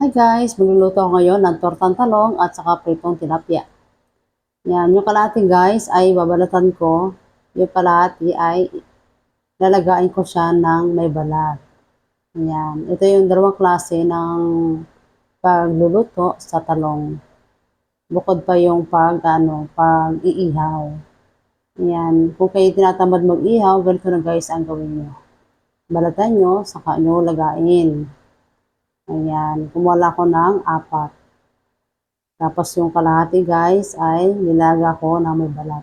Hi guys, magluluto ako ngayon ng tortang talong at saka pritong tilapia. Yan, yung kalahati guys ay babalatan ko. Yung kalahati ay lalagain ko siya ng may balat. Yan, ito yung dalawang klase ng pagluluto sa talong. Bukod pa yung pag, ano, pag iihaw. Yan, kung kayo tinatamad mag-ihaw, ganito na guys ang gawin nyo. Balatan nyo, saka nyo lagain. Ayan, kumuha ko ng apat. Tapos yung kalahati guys ay nilaga ko na may balat.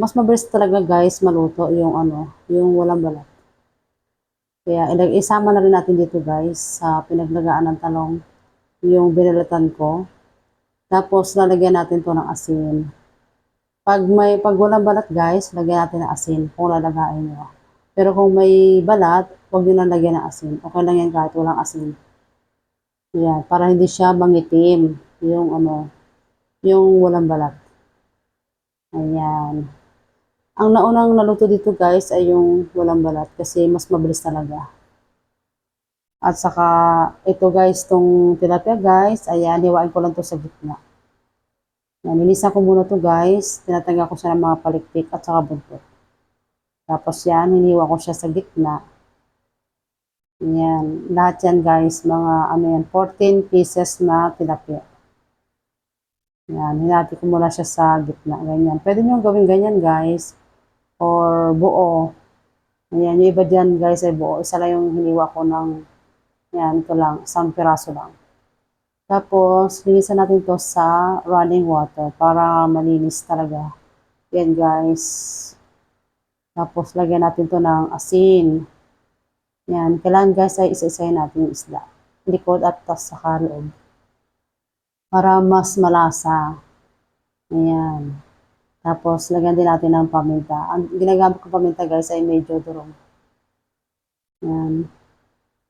Mas mabilis talaga guys maluto yung ano, yung walang balat. Kaya isama na rin natin dito guys sa pinaglagaan ng talong yung binalatan ko. Tapos lalagyan natin to ng asin. Pag may pag walang balat guys, lagyan natin ng asin kung lalagain nyo. Pero kung may balat, huwag nyo lang lagyan ng asin. Okay lang yan kahit walang asin. Yan, para hindi siya mangitim yung ano, yung walang balat. Ayan. Ang naunang naluto dito guys ay yung walang balat kasi mas mabilis talaga. At saka ito guys, tong tilapia guys, ayan, hiwain ko lang to sa gitna. Yan, nilisa ko muna to guys. Tinatanggal ko siya ng mga palikpik at saka buntot. Tapos yan, hiniwa ko siya sa gitna. Yan, lahat yan guys, mga ano yan, 14 pieces na tilapia. Yan, hinati ko muna siya sa gitna, ganyan. Pwede nyo gawin ganyan guys, or buo. Ayan, yung iba dyan guys ay buo. Isa lang yung hiniwa ko ng, yan, ito lang, isang piraso lang. Tapos, linisan natin to sa running water para malinis talaga. Yan guys. Tapos, lagyan natin to ng asin. Yan, kailangan guys ay isa-isahin natin yung isda. Likod at tas sa loob. Para mas malasa. Ayan. Tapos, lagyan din natin ng paminta. Ang ginagamit ko paminta guys ay medyo durong. Ayan.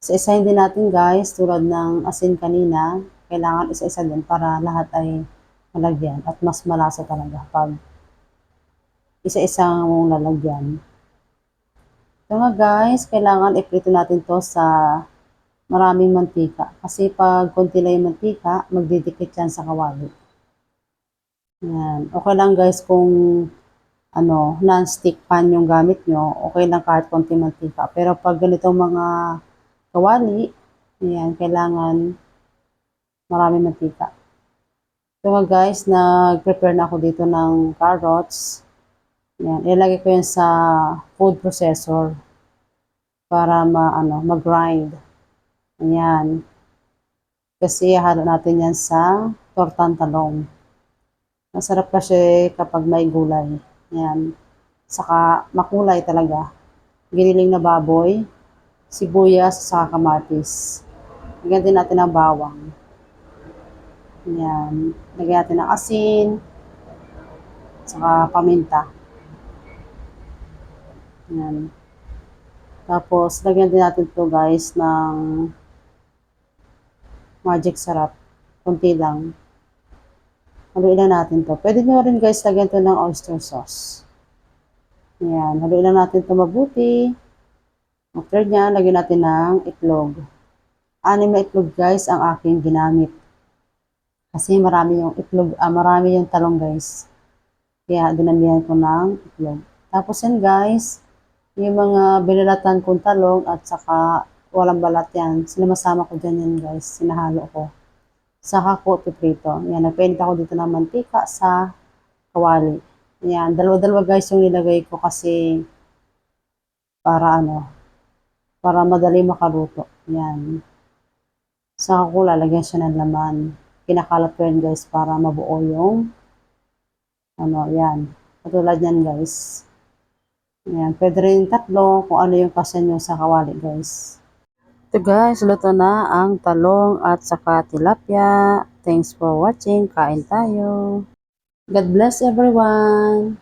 Isa-isahin din natin guys, tulad ng asin kanina, kailangan isa-isa din para lahat ay malagyan at mas malasa talaga pag isa-isa mong lalagyan. Ito nga guys, kailangan iprito natin to sa maraming mantika. Kasi pag konti lang yung mantika, magdidikit yan sa kawali. Yan. Okay lang guys kung ano, non-stick pan yung gamit nyo, okay lang kahit konti mantika. Pero pag ganitong mga kawali, yan, kailangan marami mantika. So guys, nag-prepare na ako dito ng carrots. Yan, ilalagay ko yan sa food processor para ma, ano, mag-grind. Ayan. Kasi halo natin yan sa tortang talong. Masarap kasi kapag may gulay. Yan. Saka makulay talaga. Giniling na baboy, sibuyas, saka kamatis. Lagyan din natin ng bawang. Yan. Lagyan natin ng asin. Saka paminta. Yan. Tapos, lagyan din natin to guys ng magic sarap. Kunti lang. Haluin lang natin to. Pwede nyo rin guys lagyan to ng oyster sauce. Yan. Haluin lang natin to mabuti. After nyan, lagyan natin ng itlog. Anim na itlog guys ang aking ginamit. Kasi marami yung itlog, ah, marami yung talong guys. Kaya dinamihan ko ng itlog. Tapos yan guys, yung mga binalatan kong talong at saka walang balat yan. Sinamasama ko dyan yan guys. Sinahalo ko. Saka ko piprito. Yan, nagpainit ako dito ng mantika sa kawali. Yan, dalawa-dalawa guys yung nilagay ko kasi para ano, para madali makaluto. Yan. Saka ko lalagyan siya ng laman. Kinakalat ko yan guys para mabuo yung ano, yan. Katulad yan guys. Ayan, pwede rin tatlo kung ano yung kasya nyo sa kawali guys. Ito guys, luto na ang talong at saka tilapia. Thanks for watching. Kain tayo. God bless everyone.